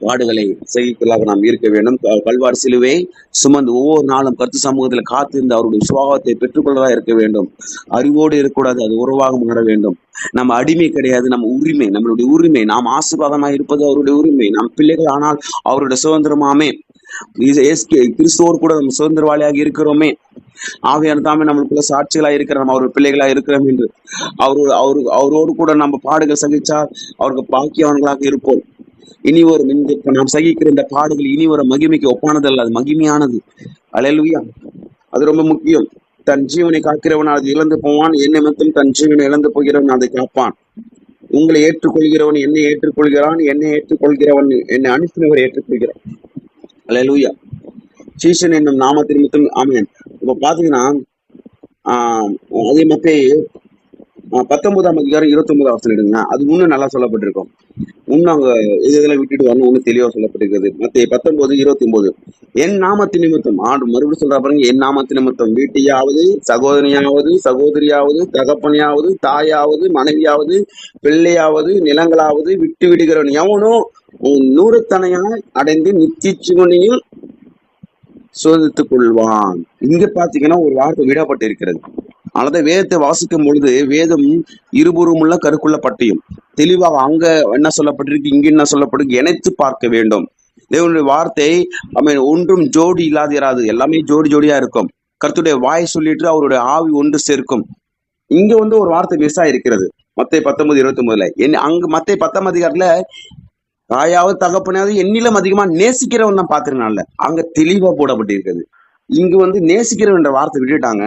பாடுகளை சகிக்கலாக நாம் இருக்க வேண்டும். க- சிலுவை சுமந்து ஒவ்வொரு நாளும் கருத்து சமூகத்தில் காத்திருந்து அவருடைய சுபாவத்தை பெற்றுக்கொள்ளதா இருக்க வேண்டும். அறிவோடு இருக்கக்கூடாது அது உறவாக உணர வேண்டும். நம்ம அடிமை கிடையாது நம்ம உரிமை நம்மளுடைய உரிமை. நாம் ஆசீர்வாதமாக இருப்பது அவருடைய உரிமை. நம் பிள்ளைகள் ஆனால் அவருடைய சுதந்திரமாமே. இது கிறிஸ்துவோடு கூட நம்ம சுதந்திரவாளியாக இருக்கிறோமே. ஆவியான தாமே நம்மளுக்குள்ள சாட்சிகளா இருக்கிற நம்ம அவர் பிள்ளைகளா இருக்கிறோம் என்று. அவரு அவரு அவரோடு கூட நம்ம பாடுகள் சகிச்சால் அவருக்கு பாக்கியவன்களாக இருப்போம். இனி ஒரு இந்த நாம் சகிக்கிற இந்த பாடுகள் இனி ஒரு மகிமைக்கு ஒப்பானதல்ல அது மகிமையானது. அலையலுயா. அது ரொம்ப முக்கியம். தன் ஜீவனை காக்கிறவன் அதை இழந்து போவான். என்னை மட்டும் தன் ஜீவனை இழந்து போகிறவன் அதை காப்பான். உங்களை ஏற்றுக்கொள்கிறவன் என்னை ஏற்றுக்கொள்கிறான். என்னை ஏற்றுக்கொள்கிறவன் என்னை அனுப்பினவர் ஏற்றுக்கொள்கிறான் அலையலுயா. சீசன் என்னும் நாமத்தின் மட்டும் ஆமேன். இப்ப பாத்தீங்கன்னா ஆஹ் அதே மத்திய பத்தொன்பதாம் அதிகாரம் இருபத்தி ஒன்பதாம் வசனம் எடுங்க. அது இன்னும் நல்லா சொல்லப்பட்டிருக்கும். இன்னும் அவங்க இது இதெல்லாம் விட்டுட்டு வரணும் இன்னும் தெளிவாக சொல்லப்பட்டிருக்கிறது. மத்திய பத்தொன்பது இருபத்தி ஒன்பது என் நாமத்து நிமித்தம் ஆண்டு மறுபடியும் சொல்றா பாருங்க என் நாமத்து நிமித்தம். வீட்டையாவது சகோதரியாவது சகோதரியாவது தகப்பனையாவது தாயாவது மனைவியாவது பிள்ளையாவது நிலங்களாவது விட்டு விடுகிறவன் எவனோ உன் நூறுத்தனையாய் அடைந்து நித்திச்சுவனையும் சோதித்துக் கொள்வான் இங்க பாத்தீங்கன்னா ஒரு வார்த்தை விடப்பட்டிருக்கிறது. அல்லது வேதத்தை வாசிக்கும் பொழுது வேதம் இருபுறமுள்ள கருக்குள்ள பட்டியும். தெளிவாக அங்க என்ன சொல்லப்பட்டிருக்கு இங்க என்ன சொல்லப்பட்டிருக்கு இணைத்து பார்க்க வேண்டும். தேவனுடைய வார்த்தை I ஒன்றும் ஜோடி இல்லாது இராது எல்லாமே ஜோடி ஜோடியா இருக்கும். கருத்துடைய வாய் சொல்லிட்டு அவருடைய ஆவி ஒன்று சேர்க்கும். இங்க வந்து ஒரு வார்த்தை மிஸ் ஆயிருக்கிறது. மத்திய பத்தொன்பது இருபத்தி ஒன்பதுல என் அங்க மத்திய பத்தாம் அதிகாரத்துல தாயாவது தகப்பனாவது என்னிலும் அதிகமா நேசிக்கிறவன் தான் பாத்துருனால அங்க தெளிவா போடப்பட்டிருக்கிறது. இங்கு வந்து நேசிக்கிறவன் என்ற வார்த்தை விட்டுட்டாங்க.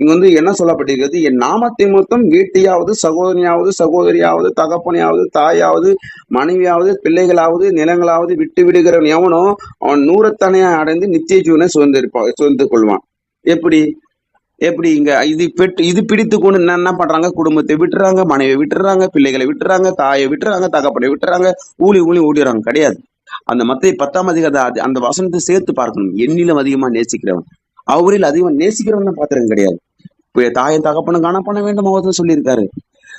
இங்க வந்து என்ன சொல்லப்பட்டிருக்கிறது? என் நாமத்தை மொத்தம் வீட்டையாவது சகோதரியாவது சகோதரியாவது தகப்பனையாவது தாயாவது மனைவியாவது பிள்ளைகளாவது நிலங்களாவது விட்டு விடுகிறவன் எவனோ அவன் நூறத்தனையா அடைந்து நித்திய ஜீவனை சுதந்திருப்பான் சுதந்து கொள்வான் எப்படி? எப்படி இங்க இது பெற்று இது பிடித்து கொண்டு என்ன என்ன பண்றாங்க? குடும்பத்தை விட்டுறாங்க மனைவியை விட்டுறாங்க பிள்ளைகளை விட்டுறாங்க தாயை விட்டுறாங்க தகப்பனை விட்டுறாங்க ஊழி ஊழி ஓடிடுறாங்க கிடையாது. அந்த மத்திய பத்தாம் அதிகார அந்த வசனத்தை சேர்த்து பார்க்கணும். எண்ணிலும் அதிகமா நேசிக்கிறவன். அவரில் அதிகமா நேசிக்கிறவன் பாத்திரம் கிடையாது. தாயும் தகப்பனும் காண பண்ண வேண்டும் அவர் தான் சொல்லியிருக்காரு.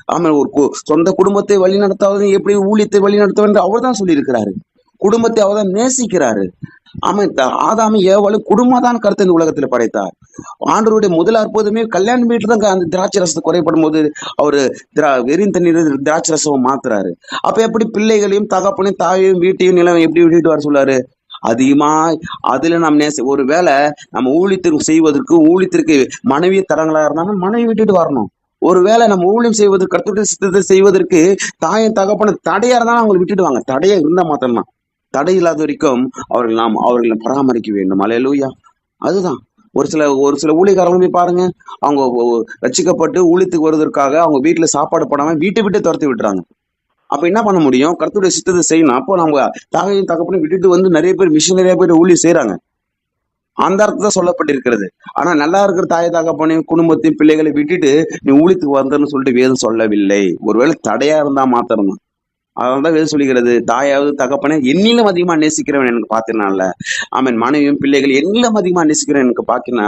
ஆமாம் ஒரு கு- சொந்த குடும்பத்தை வழி நடத்தாவது எப்படி ஊழியத்தை வழி நடத்த வேண்டும் அவர் தான் சொல்லியிருக்கிறாரு. குடும்பத்தை அவர் தான் நேசிக்கிறாரு. ஆமா த- ஆதாம ஏவாளும் குடும்பம் தான் கருத்து இந்த உலகத்துல படைத்தார். ஆண்டவருடைய முதல் அற்புதமே கல்யாண வீட்டுல தான் அந்த திராட்சை ரசத்தை குறைப்படும் போது அவரு திரா வெறியும் தண்ணீர் திராட்சை ரசம் மாத்துறாரு. அப்ப எப்படி பிள்ளைகளையும் தகப்பனையும் தாயையும் வீட்டையும் நிலம் எப்படி விட்டுட்டு வர சொல்லாரு அதிகமாக அதில் நாம் நேச ஒரு வேலை நம்ம ஊழித்திற்கு செய்வதற்கு ஊழித்திற்கு மனைவி தரங்களாக இருந்தாலும் மனைவி விட்டுட்டு வரணும். ஒருவேளை நம்ம ஊழியம் செய்வதற்கு கருத்துடைய சித்தத்தை செய்வதற்கு தாயம் தகப்பன தடையா இருந்தாலும் அவங்களை விட்டுட்டு வாங்க. தடையா இருந்தா மாத்திரம்தான். தடை இல்லாத வரைக்கும் அவர்கள் நாம் அவர்களை பராமரிக்க வேண்டும். அலையலூயா அதுதான். ஒரு சில ஒரு சில ஊழியக்காரங்களும் போய் பாருங்க அவங்க ஒ- ரட்சிக்கப்பட்டு ஊழியத்துக்கு வருவதற்காக அவங்க வீட்டுல சாப்பாடு போடாம வீட்டை விட்டு துரத்தி விட்டுறாங்க. அப்ப என்ன பண்ண முடியும்? கருத்துடைய சித்தத்தை செய்யணும். அப்போ நம்ம தாகையும் தகப்பனையும் விட்டுட்டு வந்து நிறைய பேர் மிஷினரியா போயிட்டு ஊழி செய்யறாங்க அந்த அர்த்தம் சொல்லப்பட்டிருக்கிறது. ஆனா நல்லா இருக்கிற தாய் தகப்பனையும் குடும்பத்தையும் பிள்ளைகளை விட்டுட்டு நீ ஊழித்துக்கு வந்தன்னு சொல்லிட்டு வேதம் சொல்லவில்லை. ஒருவேளை தடையா இருந்தா மாத்திரம்தான். அதனால தான் சொல்லுகிறது தாயாவது தகப்பனை என்னிலும் அதிகமா நேசிக்கிறவன் எனக்கு பாத்திரனால ஆமீன். மனைவியும் பிள்ளைகள் என்னிலும் அதிகமா நேசிக்கிறவன் எனக்கு பாக்கின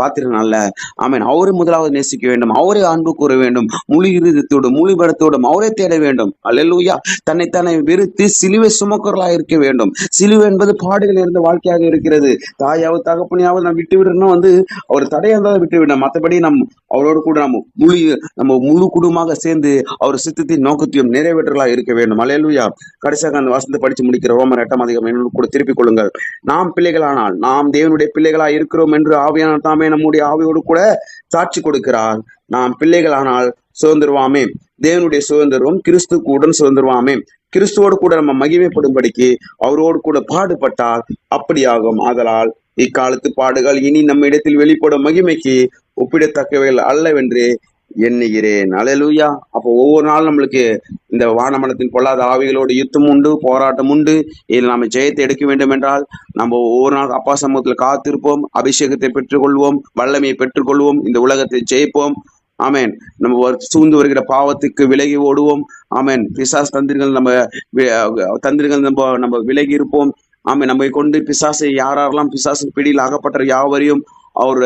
பாத்திரனால ஆமீன். அவரை முதலாவது நேசிக்க வேண்டும். அவரே அன்பு கூற வேண்டும். முழு இருதத்தோடும் முழு படத்தோடும் அவரை தேட வேண்டும். அல்லூயா தன்னைத்தானே வெறுத்து சிலுவை சுமக்கர்களாக இருக்க வேண்டும். சிலுவை என்பது பாடுகள் இருந்த வாழ்க்கையாக இருக்கிறது. தாயாவது தகப்பனையாவது நான் விட்டு விடணும். வந்து அவர் தடையாக இருந்தாலும் விட்டு விடணும். மற்றபடி நம் அவரோடு கூட நம்ம முழு நம்ம முழு குடும்பமாக சேர்ந்து அவர் சித்தத்தின் நோக்கத்தையும் நிறைவேற்றலாம் இருக்க வேண்டும். அலையலுயா கடைசியாக அந்த வசந்து படித்து முடிக்கிற ரோமர் எட்டாம் அதிகம் என்னோடு கூட திருப்பிக் கொள்ளுங்கள். நாம் பிள்ளைகளானால் நாம் தேவனுடைய பிள்ளைகளா இருக்கிறோம் என்று ஆவியான தாமே நம்முடைய ஆவியோடு கூட சாட்சி கொடுக்கிறார். நாம் பிள்ளைகளானால் சுதந்திரவாமே. தேவனுடைய சுதந்திரம் கிறிஸ்துக்குடன் சுதந்திரவாமே. கிறிஸ்துவோடு கூட நம்ம மகிமைப்படும்படிக்கு அவரோடு கூட பாடுபட்டால் அப்படியாகும். அதனால் இக்காலத்து பாடுகள் இனி நம்ம இடத்தில் வெளிப்படும் மகிமைக்கு ஒப்பிடத்தக்கவைகள் அல்லவென்று எண்ணுகிறேன். அலலுயா அப்போ ஒவ்வொரு நாளும் நம்மளுக்கு இந்த வானமனத்தின் பொல்லாத ஆவிகளோடு யுத்தம் உண்டு போராட்டம் உண்டு. இதில் நம்ம ஜெயத்தை எடுக்க வேண்டும் என்றால் நம்ம ஒவ்வொரு நாள் அப்பா சமூகத்தில் காத்திருப்போம் அபிஷேகத்தை பெற்றுக்கொள்வோம் வல்லமையை பெற்றுக்கொள்வோம் இந்த உலகத்தை ஜெயிப்போம். ஆமேன். நம்ம சூழ்ந்து வருகிற பாவத்துக்கு விலகி ஓடுவோம். ஆமேன். பிசாஸ் தந்திரங்கள் நம்ம தந்திரங்கள் நம்ம நம்ம விலகி இருப்போம். ஆமே நம்மை கொண்டு பிசாசை யாரெல்லாம் பிசாசின் பிடியில் அகப்பட்ட யாவரையும் அவர்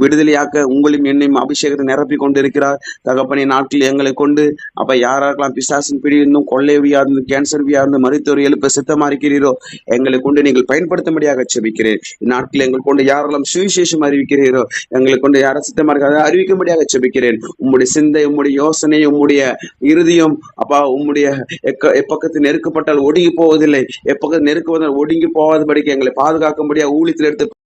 விடுதலையாக்க உங்களையும் என்னையும் அபிஷேகத்தை நிரப்பி கொண்டிருக்கிறார். தகப்பனை நாட்களில் எங்களை கொண்டு அப்ப யாராருக்கெல்லாம் பிசாசின் பிடி இருந்தும் கொள்ளைவியா இருந்து கேன்சர் வியா இருந்து மருத்துவர் எழுப்ப சித்தமா இருக்கிறீரோ எங்களை கொண்டு நீங்கள் பயன்படுத்தும்படியாக செபிக்கிறேன். இந்நாட்களில் எங்களை கொண்டு யாரெல்லாம் சுவிசேஷம் அறிவிக்கிறீரோ எங்களை கொண்டு யாரை சித்தமா இருக்காத அறிவிக்கும்படியாக செபிக்கிறேன். உம்முடைய சிந்தை உம்முடைய யோசனை உம்முடைய இறுதியும் அப்பா உம்முடைய எக்க எப்பக்கத்து நெருக்கப்பட்டால் ஒடுங்கி போவதில்லை. எப்பக்கத்து நெருக்குவதால் ஒடுங்கி போகாதபடிக்கு எங்களை பாதுகாக்கும்படியாக ஊழியத்தில் எடுத்து